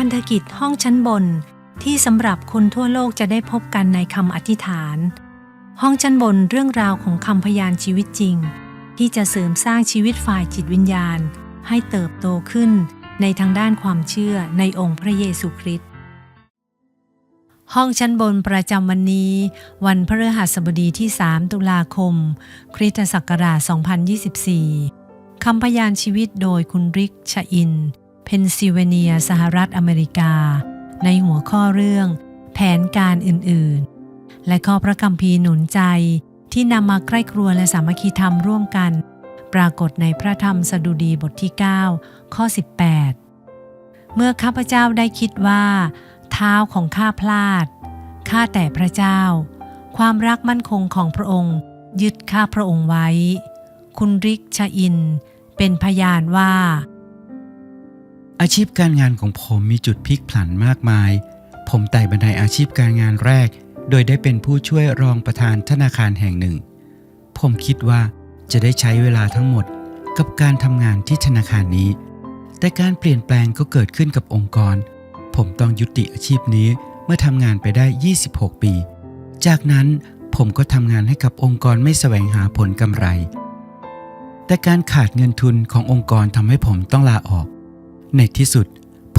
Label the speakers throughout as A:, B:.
A: พันธกิจห้องชั้นบน ที่สำหรับคนทั่วโลกจะได้พบกันในคำอธิษฐาน ห้องชั้นบนเรื่องราวของคำพยานชีวิตจริง ที่จะเสริมสร้างชีวิตฝ่ายจิตวิญญาณ ให้เติบโตขึ้นในทางด้านความเชื่อในองค์พระเยซูคริสต์ห้องชั้นบนประจำวันนี้ วันพฤหัสบดีที่ 3 ตุลาคม คริสตศักราช 2024 คำพยานชีวิตโดยคุณริกชอิน เพนซิลเวเนีย สหรัฐอเมริกา ในหัวข้อเรื่องแผนการอื่นๆ และข้อพระคัมภีร์หนุนใจที่นำมาใกล้ครัวและสามัคคีธรรมร่วมกัน ปรากฏในพระธรรมสดุดีบทที่ 9 ข้อ 18 เมื่อข้าพเจ้าได้คิดว่า เท้าของข้าพลาด ข้าแต่พระเจ้า ความรักมั่นคงของพระองค์ ยึดข้าพระองค์ไว้ คุณริกชอิน เป็นพยานว่า
B: อาชีพการงานของผมมีจุดพลิกผันมากมาย ผมไต่บันไดอาชีพการงานแรก โดยได้เป็นผู้ช่วยรองประธานธนาคารแห่งหนึ่ง ผมคิดว่าจะได้ใช้เวลาทั้งหมดกับการทำงานที่ธนาคารนี้ แต่การเปลี่ยนแปลงก็เกิดขึ้นกับองค์กร ผมต้องยุติอาชีพนี้เมื่อทำงานไปได้ 26 ปี จากนั้นผมก็ทำงานให้กับองค์กรไม่แสวงหาผลกำไร แต่การขาดเงินทุนขององค์กรทำให้ผมต้องลาออก ในที่สุด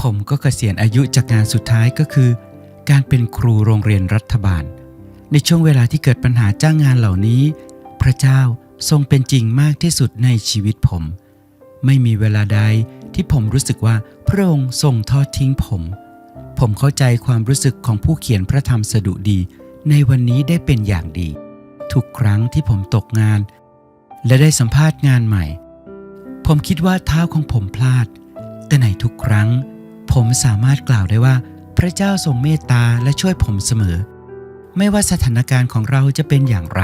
B: ผมก็เกษียณอายุจากงานสุดท้ายก็คือ การเป็นครูโรงเรียนรัฐบาล ในช่วงเวลาที่เกิดปัญหาจ้างงานเหล่านี้ พระเจ้าทรงเป็นจริงมากที่สุดในชีวิตผม ไม่มีเวลาใดที่ผมรู้สึกว่าพระองค์ทรงทอดทิ้งผม ผมเข้าใจความรู้สึกของผู้เขียนพระธรรมสดุดี ในวันนี้ได้เป็นอย่างดี ทุกครั้งที่ผมตกงาน และได้สัมภาษณ์งานใหม่ ผมคิดว่าเท้าของผมพลาด แต่ในทุกครั้ง ผมสามารถกล่าวได้ว่า พระเจ้าทรงเมตตาและช่วยผมเสมอ ไม่ว่าสถานการณ์ของเราจะเป็นอย่างไร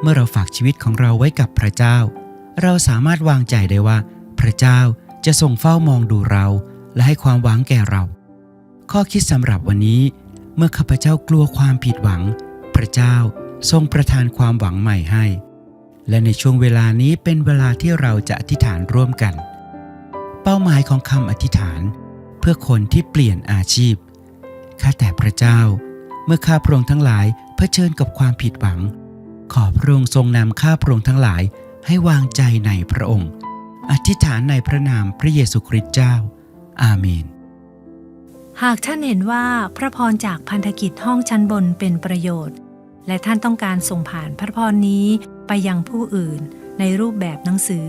B: เมื่อเราฝากชีวิตของเราไว้กับพระเจ้า เราสามารถวางใจได้ว่า พระเจ้าจะทรงเฝ้ามองดูเรา และให้ความหวังแก่เรา ข้อคิดสำหรับวันนี้ เมื่อข้าพเจ้ากลัวความผิดหวัง พระเจ้าทรงประทานความหวังใหม่ให้ และในช่วงเวลานี้เป็นเวลาที่เราจะอธิษฐานร่วมกัน เป้าหมายของคำอธิษฐาน เพื่อคนที่เปลี่ยนอาชีพ ข้าแต่พระเจ้า เมื่อข้าพระองค์ทั้งหลายเผชิญกับความผิดหวัง ขอพระองค์ทรงนำข้าพระองค์ทั้งหลายให้วางใจในพระองค์ อธิษฐานในพระนามพระเยซูคริสต์เจ้า อาเมน
A: หากท่านเห็นว่าพระพรจากพันธกิจห้องชั้นบนเป็นประโยชน์ และท่านต้องการส่งผ่านพระพรนี้ไปยังผู้อื่นในรูปแบบหนังสือ